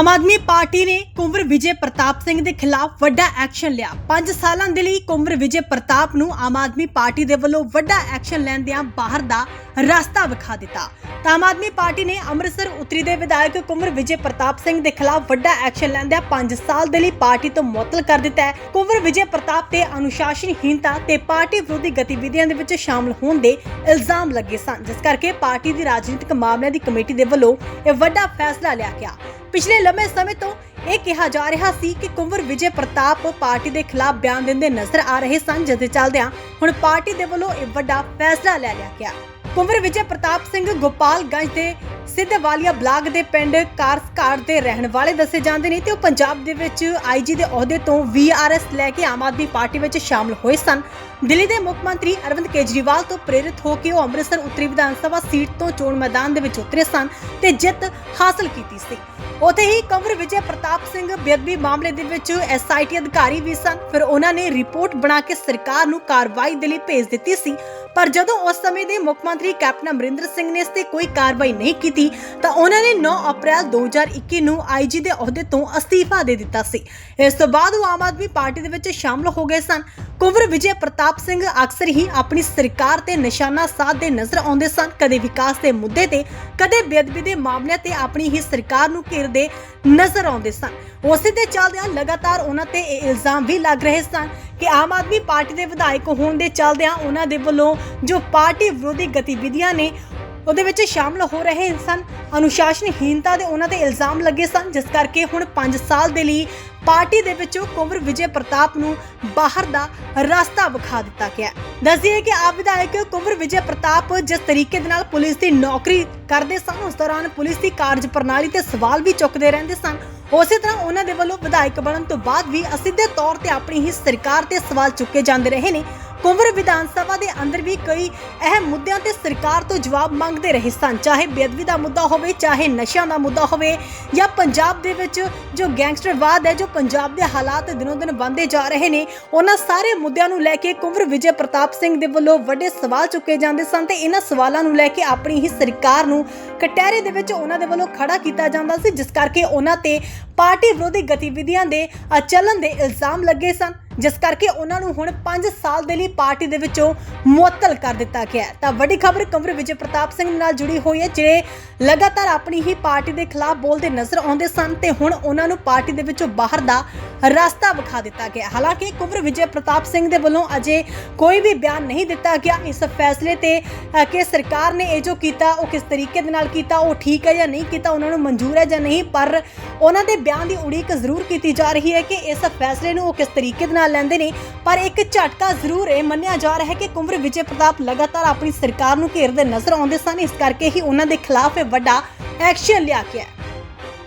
Aam Aadmi party ਨੇ ਕੁੰਵਰ ਵਿਜੇ ਪ੍ਰਤਾਪ ਸਿੰਘ ਦੇ ਖਿਲਾਫ ਵੱਡਾ ਐਕਸ਼ਨ ਲਿਆ। 5 ਸਾਲਾਂ ਦੇ ਲਈ ਕੁੰਵਰ ਵਿਜੇ ਪ੍ਰਤਾਪ ਨੂੰ ਆਮ ਆਦਮੀ ਪਾਰਟੀ ਦੇ ਵੱਲੋਂ ਵੱਡਾ ਐਕਸ਼ਨ ਲੈਂਦਿਆਂ ਬਾਹਰ ਦਾ ਰਸਤਾ ਵਿਖਾ ਦਿੱਤਾ। ਤਾਂ ਆਮ ਆਦਮੀ ਪਾਰਟੀ ਨੇ ਅੰਮ੍ਰਿਤਸਰ ਉਤਰੀ ਦੇ ਵਿਧਾਇਕ ਕੁੰਵਰ ਵਿਜੇ ਪ੍ਰਤਾਪ ਸਿੰਘ ਦੇ ਖਿਲਾਫ ਵੱਡਾ ਐਕਸ਼ਨ ਲੈਂਦਿਆਂ 5 ਸਾਲ ਦੇ ਲਈ ਪਾਰਟੀ ਤੋਂ ਮੁਅੱਤਲ ਕਰ ਦਿੱਤਾ ਹੈ। ਕੁੰਵਰ ਵਿਜੇ ਪ੍ਰਤਾਪ ਤੇ ਅਨੁਸ਼ਾਸਨਹੀਨਤਾ ਤੇ ਪਾਰਟੀ ਵਿਰੋਧੀ ਗਤੀਵਿਧੀਆਂ ਦੇ ਵਿੱਚ ਸ਼ਾਮਲ ਹੋਣ ਦੇ ਇਲਜ਼ਾਮ ਲੱਗੇ ਸਨ, ਜਿਸ ਕਰਕੇ ਪਾਰਟੀ ਦੀ ਰਾਜਨੀਤਿਕ ਮਾਮਲਿਆਂ ਦੀ ਕਮੇਟੀ ਦੇ ਵੱਲੋਂ ਇਹ ਵੱਡਾ ਫੈਸਲਾ ਲਿਆ ਗਿਆ। ਪਿਛਲੇ ਲੰਮੇ ਸਮੇਂ ਤੋਂ ਇਹ ਕਿਹਾ ਜਾ ਰਿਹਾ ਸੀ ਕਿ ਕੁੰਵਰ ਵਿਜੇ ਪ੍ਰਤਾਪ ਪਾਰਟੀ ਦੇ ਖਿਲਾਫ ਬਿਆਨ ਦਿੰਦੇ ਨਜ਼ਰ ਆ ਰਹੇ ਸਨ, ਜਿਸ ਦੇ ਚੱਲਦਿਆਂ ਹੁਣ ਪਾਰਟੀ ਦੇ ਵੱਲੋਂ ਇਹ ਵੱਡਾ ਫੈਸਲਾ ਲੈ ਲਿਆ ਗਿਆ। ਕੁੰਵਰ ਵਿਜੇ ਪ੍ਰਤਾਪ ਸਿੰਘ ਗੋਪਾਲਗੰਜ ਦੇ ਸਿੱਧਵਾਲੀਆ ਬਲਾਕ ਦੇ ਪਿੰਡ ਕਾਰਸਕਾੜ ਦੇ ਰਹਿਣ ਵਾਲੇ ਦੱਸੇ ਜਾਂਦੇ ਨੇ ਤੇ ਉਹ ਪੰਜਾਬ ਦੇ ਵਿੱਚ ਆਈਜੀ ਦੇ ਅਹੁਦੇ ਤੋਂ ਵੀਆਰਐਸ ਲੈ ਕੇ ਆਮ ਆਦਮੀ ਪਾਰਟੀ ਵਿੱਚ ਸ਼ਾਮਲ ਹੋਏ ਸਨ। ਦਿੱਲੀ ਦੇ ਮੁੱਖ ਮੰਤਰੀ ਅਰਵਿੰਦ ਕੇਜਰੀਵਾਲ ਤੋਂ ਪ੍ਰੇਰਿਤ ਹੋ ਕੇ ਉਹ ਅੰਮ੍ਰਿਤਸਰ ਉੱਤਰੀ ਵਿਧਾਨ ਸਭਾ ਸੀਟ ਤੋਂ ਚੋਣ ਮੈਦਾਨ ਦੇ ਵਿੱਚ ਉਤਰੇ ਸਨ ਤੇ ਜਿੱਤ ਹਾਸਲ ਕੀਤੀ ਸੀ। ਉਥੇ ਹੀ ਕੰਵਰ ਵਿਜੇ ਪ੍ਰਤਾਪ ਸਿੰਘ ਬੇਅਦਬੀ ਮਾਮਲੇ ਦੇ ਵਿੱਚ ਐਸਆਈਟੀ ਅਧਿਕਾਰੀ ਵੀ ਸਨ। ਫਿਰ ਉਹਨਾਂ ਨੇ ਰਿਪੋਰਟ ਬਣਾ ਕੇ ਸਰਕਾਰ ਨੂੰ ਕਾਰਵਾਈ ਦੇ ਲਈ ਭੇਜ ਦਿੱਤੀ ਸੀ। ਪਰ ਜਦੋਂ ਉਸ ਸਮੇਂ ਦੇ ਮੁੱਖ ਮੰਤਰੀ ਕੈਪਟਨ ਅਮਰਿੰਦਰ ਸਿੰਘ ਨੇ ਇਸ ਤੇ ਕੋਈ ਕਾਰਵਾਈ ਨਹੀਂ ਕੀਤੀ, ਤਾਂ ਉਹਨਾਂ ਨੇ 9 ਅਪ੍ਰੈਲ 2021 ਨੂੰ ਆਈਜੀ ਦੇ ਅਹੁਦੇ ਤੋਂ ਅਸਤੀਫਾ ਦੇ ਦਿੱਤਾ ਸੀ। ਇਸ ਤੋਂ ਬਾਅਦ ਉਹ ਆਮ ਆਦਮੀ ਪਾਰਟੀ ਦੇ ਵਿੱਚ ਸ਼ਾਮਲ ਹੋ ਗਏ ਸਨ। ਕੁੰਵਰ ਵਿਜੇ ਪ੍ਰਤਾਪ ਸਿੰਘ ਅਕਸਰ ਹੀ ਆਪਣੀ ਸਰਕਾਰ ਤੇ ਨਿਸ਼ਾਨਾ ਸਾਧਦੇ ਨਜ਼ਰ ਆਉਂਦੇ ਸਨ। ਕਦੇ ਵਿਕਾਸ ਦੇ ਮੁੱਦੇ ਤੇ, ਕਦੇ ਬੇਅਦਬੀ ਦੇ ਮਾਮਲਿਆਂ ਤੇ ਆਪਣੀ ਹੀ ਸਰਕਾਰ ਨੂੰ ਘੇਰਦੇ ਨਜ਼ਰ ਆਉਂਦੇ ਸਨ। ਉਸੇ ਦੇ ਚੱਲਦਿਆਂ ਲਗਾਤਾਰ ਉਹਨਾਂ ਤੇ ਇਹ ਇਲਜ਼ਾਮ ਵੀ ਲੱਗ ਰਹੇ ਸਨ ਕਿ ਆਮ ਆਦਮੀ ਪਾਰਟੀ ਦੇ ਵਿਧਾਇਕ ਹੋਣ ਦੇ ਚੱਲਦਿਆਂ ਉਹਨਾਂ ਦੇ ਵੱਲੋਂ ਜੋ ਪਾਰਟੀ ਵਿਰੋਧੀ ਗਤੀਵਿਧੀਆਂ ਨੇ, ਉਹਦੇ ਵਿੱਚ ਸ਼ਾਮਲ ਹੋ ਰਹੇ ਸਨ। ਅਨੁਸ਼ਾਸਨਹੀਨਤਾ ਦੇ ਉਹਨਾਂ ਤੇ ਇਲਜ਼ਾਮ ਲੱਗੇ ਸਨ, ਜਿਸ ਕਰਕੇ ਹੁਣ 5 ਸਾਲ ਦੇ ਲਈ ਪਾਰਟੀ ਦੇ ਵਿੱਚੋਂ ਕੁੰਵਰ ਵਿਜੇ ਪ੍ਰਤਾਪ ਨੂੰ ਬਾਹਰ ਦਾ ਰਸਤਾ ਵਿਖਾ ਦਿੱਤਾ ਗਿਆ। ਦੱਸਿਏ ਕਿ ਆਪ ਵਿਧਾਇਕ ਕੁੰਵਰ ਵਿਜੇ ਪ੍ਰਤਾਪ ਜਿਸ ਤਰੀਕੇ ਦੇ ਨਾਲ ਪੁਲਿਸ ਦੀ ਨੌਕਰੀ ਕਰਦੇ ਸਨ, ਉਸ ਦੌਰਾਨ ਪੁਲਿਸ ਦੀ ਕਾਰਜ ਪ੍ਰਣਾਲੀ ਤੇ ਸਵਾਲ ਵੀ ਚੁੱਕਦੇ ਰਹਿੰਦੇ ਸਨ। ਉਸੇ ਤਰ੍ਹਾਂ ਉਹਨਾਂ ਦੇ ਵੱਲੋਂ ਵਿਧਾਇਕ ਬਣਨ ਤੋਂ ਬਾਅਦ ਵੀ ਅਸਿੱਧੇ ਤੌਰ ਤੇ ਆਪਣੀ ਹੀ ਸਰਕਾਰ ਤੇ ਸਵਾਲ ਚੁੱਕੇ ਜਾਂਦੇ ਰਹੇ ਨੇ। ਕੁੰਵਰ ਵਿਧਾਨ ਸਭਾ ਦੇ ਅੰਦਰ ਵੀ ਕਈ ਅਹਿਮ ਮੁੱਦਿਆਂ ਤੇ ਸਰਕਾਰ ਤੋਂ ਜਵਾਬ ਮੰਗਦੇ ਰਹੇ ਸਨ ਚਾਹੇ ਬੇਅਦਬੀ ਦਾ ਮੁੱਦਾ ਹੋਵੇ ਚਾਹੇ ਨਸ਼ਿਆਂ ਦਾ ਮੁੱਦਾ ਹੋਵੇ ਜਾਂ ਪੰਜਾਬ ਦੇ ਵਿੱਚ ਜੋ ਗੈਂਗਸਟਰਵਾਦ ਹੈ ਜੋ ਪੰਜਾਬ ਦੇ ਹਾਲਾਤ ਦਿਨੋਂ ਦਿਨ ਬਣਦੇ ਜਾ ਰਹੇ ਨੇ ਉਹਨਾਂ ਸਾਰੇ ਮੁੱਦਿਆਂ ਨੂੰ ਲੈ ਕੇ ਕੁੰਵਰ ਵਿਜੇ ਪ੍ਰਤਾਪ ਸਿੰਘ ਦੇ ਵੱਲੋਂ ਵੱਡੇ ਸਵਾਲ ਚੁੱਕੇ ਜਾਂਦੇ ਸਨ ਤੇ ਇਹਨਾਂ ਸਵਾਲਾਂ ਨੂੰ ਲੈ ਕੇ ਆਪਣੀ ਹੀ ਸਰਕਾਰ ਨੂੰ ਕਟਹਿਰੇ ਦੇ ਵਿੱਚ ਉਹਨਾਂ ਦੇ ਵੱਲੋਂ ਖੜਾ ਕੀਤਾ ਜਾਂਦਾ ਸੀ ਜਿਸ ਕਰਕੇ ਉਹਨਾਂ ਤੇ ਪਾਰਟੀ ਵਿਰੋਧੀ ਗਤੀਵਿਧੀਆਂ ਦੇ ਅ, ਦੇ ਇਲਜ਼ਾਮ ਲੱਗੇ ਸਨ। ਜਿਸ ਕਰਕੇ ਉਹਨਾਂ ਨੂੰ ਹੁਣ 5 ਸਾਲ ਦੇ ਲਈ ਪਾਰਟੀ ਦੇ ਵਿੱਚੋਂ ਮੁਅੱਤਲ ਕਰ ਦਿੱਤਾ ਗਿਆ ਹੈ। ਤਾਂ ਵੱਡੀ ਖਬਰ ਕੰਵਰ ਵਿਜੇ ਪ੍ਰਤਾਪ ਸਿੰਘ ਨਾਲ ਜੁੜੀ ਹੋਈ ਹੈ, ਜਿਹੜੇ ਲਗਾਤਾਰ ਆਪਣੀ ਹੀ ਪਾਰਟੀ ਦੇ ਖਿਲਾਫ ਬੋਲਦੇ ਨਜ਼ਰ ਆਉਂਦੇ ਸਨ ਤੇ ਹੁਣ ਉਹਨਾਂ ਨੂੰ ਪਾਰਟੀ ਦੇ ਵਿੱਚੋਂ ਬਾਹਰ ਦਾ ਰਸਤਾ ਵਿਖਾ ਦਿੱਤਾ ਗਿਆ। ਹਾਲਾਂਕਿ ਕੁੰਵਰ ਵਿਜੇ ਪ੍ਰਤਾਪ ਸਿੰਘ ਦੇ ਵੱਲੋਂ ਅਜੇ ਕੋਈ ਵੀ ਬਿਆਨ ਨਹੀਂ ਦਿੱਤਾ ਗਿਆ। ਇਸ ਫੈਸਲੇ ਤੇ ਕਿ ਸਰਕਾਰ ਨੇ ਇਹ ਜੋ ਕੀਤਾ, ਉਹ ਕਿਸ ਤਰੀਕੇ ਦੇ ਨਾਲ ਕੀਤਾ, ਉਹ ਠੀਕ ਹੈ ਜਾਂ ਨਹੀਂ ਕੀਤਾ, ਉਹਨਾਂ ਨੂੰ ਮਨਜ਼ੂਰ ਹੈ ਜਾਂ ਨਹੀਂ, ਪਰ ਉਹਨਾਂ ਦੇ ਬਿਆਨ ਦੀ ਉਡੀਕ ਜ਼ਰੂਰ ਕੀਤੀ ਜਾ ਰਹੀ ਹੈ ਕਿ ਇਸ ਫੈਸਲੇ ਨੂੰ ਉਹ ਕਿਸ ਤਰੀਕੇ ਦੇ ਨਾਲ ਲੈਂਦੇ ਨੇ। ਪਰ ਇੱਕ ਝਟਕਾ ਜ਼ਰੂਰ ਇਹ ਮੰਨਿਆ ਜਾ ਰਿਹਾ ਹੈ ਕਿ ਕੁੰਵਰ ਵਿਜੇ ਪ੍ਰਤਾਪ ਲਗਾਤਾਰ ਆਪਣੀ ਸਰਕਾਰ ਨੂੰ ਘੇਰਦੇ ਨਜ਼ਰ ਆਉਂਦੇ ਸਨ। ਇਸ ਕਰਕੇ ਹੀ ਉਹਨਾਂ ਦੇ ਖਿਲਾਫ ਇਹ ਵੱਡਾ ਐਕਸ਼ਨ ਲਿਆ ਗਿਆ